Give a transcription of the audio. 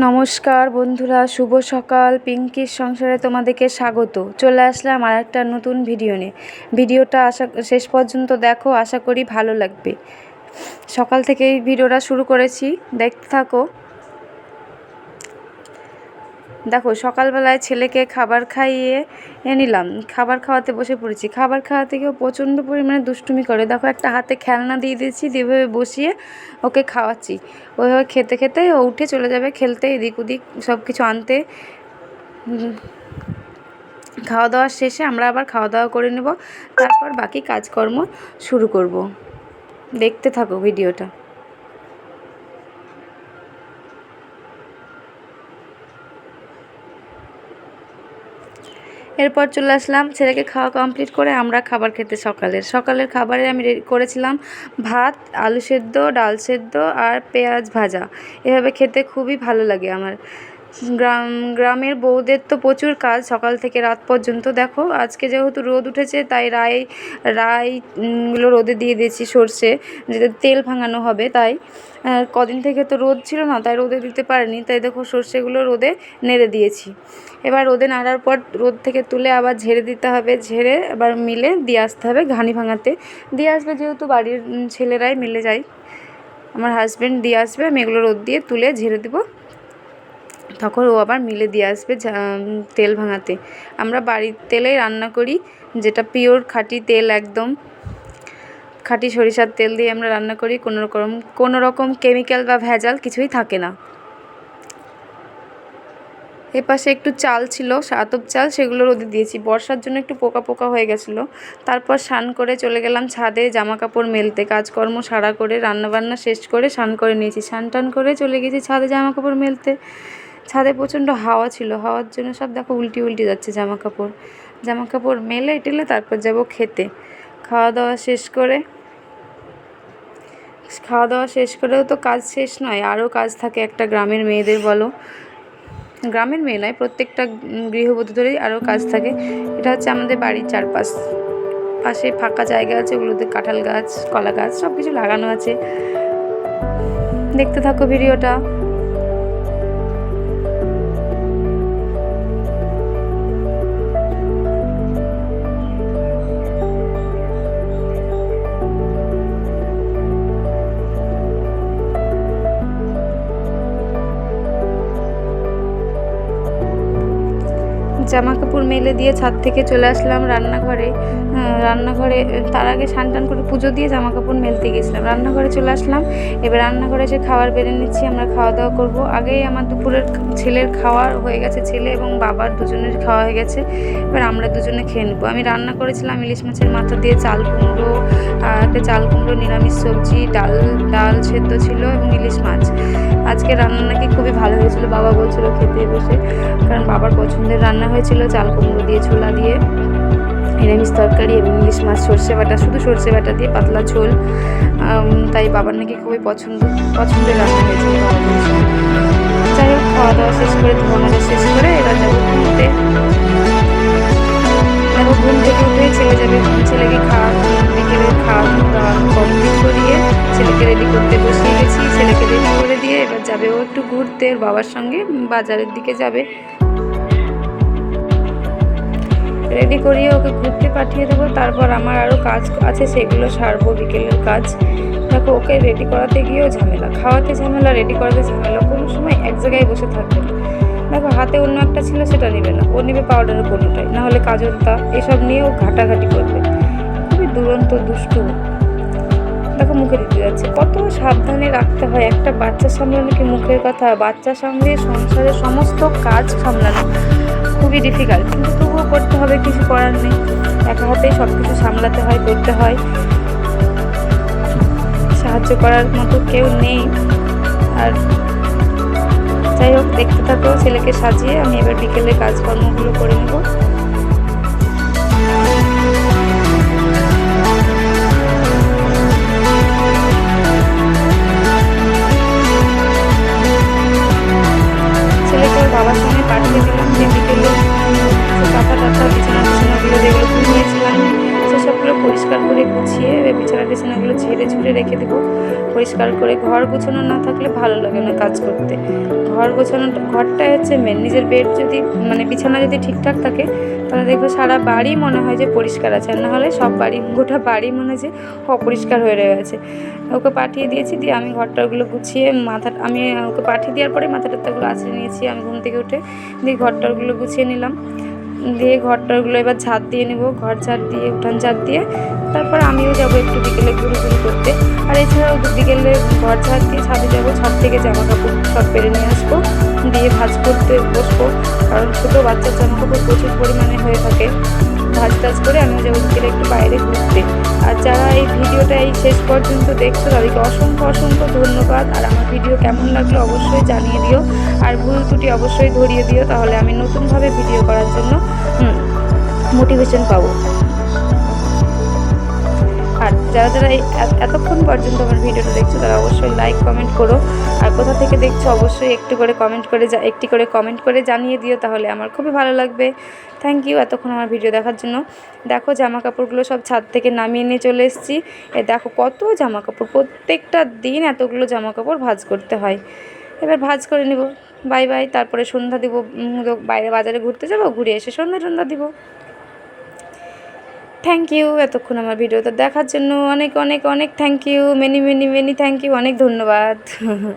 নমস্কার বন্ধুরা, শুভ সকাল। পিঙ্কির সংসারে তোমাদেরকে স্বাগত। চলে আসলাম আর একটা নতুন ভিডিও নিয়ে। ভিডিওটা আশা, শেষ পর্যন্ত দেখো, আশা করি ভালো লাগবে। সকাল থেকেই ভিডিওটা শুরু করেছি। দেখতে থাকো। দেখো, সকালবেলায় ছেলেকে খাবার খাইয়ে এ নিলাম। খাবার খাওয়াতে বসে পড়েছি। খাবার খাওয়াতে গিয়েও প্রচণ্ড পরিমাণে দুষ্টুমি করে। দেখো, একটা হাতে খেলনা দিয়ে দিয়েছি যেভাবে বসিয়ে ওকে খাওয়াচ্ছি। ওইভাবে খেতে খেতে ও উঠে চলে যাবে খেলতে, এদিক ওদিক সব কিছু আনতে। খাওয়া দাওয়া শেষে আমরা আবার খাওয়া দাওয়া করে নেব। তারপর বাকি কাজকর্ম শুরু করব। দেখতে থাকো ভিডিওটা। এরপর চলে আসলাম ছেলেকে খাওয়া কমপ্লিট করে আমরা খাবার খেতে সকালের সকালের খাবারে আমি করেছিলাম ভাত, আলু সেদ্ধ, ডাল সেদ্ধ আর পেঁয়াজ ভাজা। এভাবে খেতে খুবই ভালো লাগে আমার। গ্রাম, গ্রামের বউদের তো প্রচুর কাজ সকাল থেকে রাত পর্যন্ত। দেখো, আজকে যেহেতু রোদ উঠেছে, তাই রাই রাইগুলো রোদে দিয়ে দিয়েছি সর্ষে যেটা তেল ভাঙানো হবে, তাই কদিন থেকে তো রোদ ছিল না, তাই রোদে দিতে পারিনি, তাই দেখো সর্ষেগুলো রোদে নেড়ে দিয়েছি। এবার রোদে নাড়ার পর রোদ থেকে তুলে আবার ঝেড়ে দিতে হবে, ঝেড়ে আবার মিলে দিয়ে আসতে হবে ঘানি ভাঙাতে। দিয়ে আসবে যেহেতু বাড়ির ছেলেরাই মিলে যায়। আমার হাজব্যান্ড দিয়ে আসবে, আমি এগুলো রোদ দিয়ে তুলে ঝেড়ে দেবো। তখন ও আবার মিলে দিয়ে আসবে তেল ভাঙাতে। আমরা বাড়ির তেলেই রান্না করি, যেটা পিওর খাঁটি তেল একদম। খাঁটি সরিষার তেল দিয়ে আমরা রান্না করি, কোনো রকম কোনো রকম কেমিক্যাল বা ভেজাল কিছুই থাকে না। এপাশে একটু চাল ছিল, আতপ চাল, সেগুলো রোদে দিয়েছি। বর্ষার জন্য একটু পোকা পোকা হয়ে গেছিল। তারপর স্নান করে চলে গেলাম ছাদে জামা কাপড় মেলতে। কাজকর্ম সারা করে, রান্নাবান্না শেষ করে স্নান করে নিয়েছি। স্নান টান করে চলে গেছি ছাদে জামা কাপড় মেলতে। ছাদে প্রচণ্ড হাওয়া ছিল, হাওয়ার জন্য সব দেখো উল্টি উল্টি যাচ্ছে জামা কাপড় জামা কাপড় মেলে, টেলে তারপর যাব খেতে। খাওয়া দাওয়া শেষ করে খাওয়া দাওয়া শেষ করেও তো কাজ শেষ নয়, আরও কাজ থাকে একটা গ্রামের মেয়েদের বলো। গ্রামের মেয়ে নয়, প্রত্যেকটা ধরেই আরও কাজ থাকে। এটা হচ্ছে আমাদের বাড়ির চারপাশ। পাশে ফাঁকা জায়গা আছে, ওগুলোতে কাঁঠাল গাছ, কলা গাছ সব কিছু লাগানো আছে। দেখতে থাকো ভিডিওটা। জামা কাপড় মেলে দিয়ে ছাদ থেকে চলে আসলাম রান্নাঘরে। রান্নাঘরে, তার আগে স্নান টান করে পুজো দিয়ে জামা কাপড় মেলতে গেছিলাম। রান্নাঘরে চলে আসলাম। এবার রান্নাঘরে এসে খাবার বেড়ে নিচ্ছি, আমরা খাওয়া দাওয়া করব। আগেই আমার দুপুরের ছেলের খাওয়া হয়ে গেছে, ছেলে এবং বাবার দুজনের খাওয়া হয়ে গেছে। এবার আমরা দুজনে খেয়ে নেব। আমি রান্না করেছিলাম ইলিশ মাছের মাথা দিয়ে চাল কুমড়ো একটা চাল কুমড়ো, নিরামিষ সবজি, ডাল ডাল সেদ্ধ ছিল এবং ইলিশ মাছ। আজকে রান্না নাকি খুবই ভালো হয়েছিল। বাবা বলছিল খেতে বসে। কারণ বাবার পছন্দের রান্না হয়েছিল চাল কুমড়ো দিয়ে, ছোলা দিয়ে, নিরামিষ তরকারি এবং ইলিশ মাছ, সর্ষে বাটা, শুধু সর্ষে বাটা দিয়ে পাতলা ঝোল। তাই বাবার নাকি খুবই পছন্দ, পছন্দের রান্না হয়েছিল যাই হোক, খাওয়া দাওয়া শেষ করে ধোয়া শেষ করে এরা যাব ঘুমতে। দেখো, ঘুম থেকে উঠে ছেলে যাবে ছেলেকে খাওয়া বিকেলে ঘুরতে বাবার সঙ্গে বাজারের দিকে যাবে। রেডি করিয়ে ওকে ঘুরতে পাঠিয়ে দেবো। তারপর আমার আরও কাজ আছে, সেগুলো সারবো বিকেলের কাজ। দেখো, ওকে রেডি করাতে গিয়েও ঝামেলা, খাওয়াতে ঝামেলা রেডি করাতে ঝামেলা। কোনো সময় এক জায়গায় বসে থাকবে না। দেখো, হাতে অন্য একটা ছিল, সেটা নেবে না। ও নেবে পাউডারের কোনোটাই না হলে কাজলটা এসব নিয়েও ঘাটাঘাটি করবে। খুবই দুরন্ত, দুষ্টু। দেখো মুখে দিতে যাচ্ছে। কত সাবধানে রাখতে হয় একটা বাচ্চা সামলানো কি মুখের কথা? বাচ্চা সামলে সংসারের সমস্ত কাজ সামলানো খুবই ডিফিকাল্ট কিন্তু তবুও করতে হবে, কিছু করার নেই। একা হাতেই সব কিছু সামলাতে হয়, করতে হয়। সাহায্য করার মতো কেউ নেই। আর যাই হোক, দেখতে থাকো, ছেলেকে সাজিয়ে আমি এবার বিকেলে কাজকর্মগুলো করে নেব। পরিষ্কার করে গুছিয়ে বিছানা বিছানা টিছানাগুলো ঝেড়ে ঝুড়ে রেখে দেবো। পরিষ্কার করে ঘর গোছানো না থাকলে ভালো লাগে না কাজ করতে। ঘর গোছানো ঘরটাই হচ্ছে মেন নিজের বেড যদি মানে বিছানা যদি ঠিকঠাক থাকে, তাহলে দেখবে সারা বাড়ি মনে হয় যে পরিষ্কার আছে। আর না হলে সব বাড়ি, গোটা বাড়ি মনে হয় যে অপরিষ্কার হয়ে রয়ে গেছে ওকে পাঠিয়ে দিয়েছি, দিয়ে আমি ঘরটাগুলো গুছিয়ে মাথা, আমি ওকে পাঠিয়ে দেওয়ার পরে মাথা টাথাগুলো আছড়ে নিয়েছি। আমি ঘুম থেকে উঠে দিয়ে ঘরটারগুলো গুছিয়ে নিলাম। দিয়ে ঘরটারগুলো এবার ছাদ দিয়ে নেব, ঘর ছাদ দিয়ে, উঠান ছাদ দিয়ে। তারপর আমিও যাব একটু বিকেলে ঘুরি করতে। আর এছাড়াও বিকেলে ঘর ঝাড় দিয়ে ছাদে যাব, ছাদ থেকে জামা কাপড় সব পেরে নিয়ে আসব। দিয়ে ভাজ করতে বসবো, কারণ ছোটো বাচ্চার জামা কাপড় প্রচুর পরিমাণে হয়ে থাকে। ভাজ টাজ করে আমি যাব বিকেলে একটু বাইরে ঘুরতে। আর যারা এই ভিডিওটা এই শেষ পর্যন্ত দেখছ, তাদেরকে অসংখ্য অসংখ্য ধন্যবাদ। আর আমার ভিডিও কেমন লাগল অবশ্যই জানিয়ে দিও। আর ভুল ত্রুটি অবশ্যই ধরিয়ে দিও, তাহলে আমি নতুনভাবে ভিডিও করার জন্য মোটিভেশন পাবো। যারা যারা এতক্ষণ পর্যন্ত আমার ভিডিওটা দেখছ, তারা অবশ্যই লাইক কমেন্ট করো। আর কোথা থেকে দেখছ, অবশ্যই একটু করে কমেন্ট করে যা একটি করে কমেন্ট করে জানিয়ে দিও, তাহলে আমার খুবই ভালো লাগবে। থ্যাংক ইউ এতক্ষণ আমার ভিডিও দেখার জন্য। দেখো জামা কাপড়গুলো সব ছাদ থেকে নামিয়ে নিয়ে চলে এসেছি। এ দেখো, কত জামা কাপড় প্রত্যেকটা দিন এতগুলো জামা কাপড় ভাজ করতে হয়। এবার ভাঁজ করে নিব। বাই বাই তারপরে সন্ধ্যা দিব বাইরে বাজারে ঘুরতে যাব, ঘুরে এসে সন্ধ্যা সন্ধ্যা দিব। থ্যাংক ইউ এতক্ষণ আমার ভিডিওটা দেখার জন্য অনেক অনেক অনেক thank you many many many thank you অনেক ধন্যবাদ।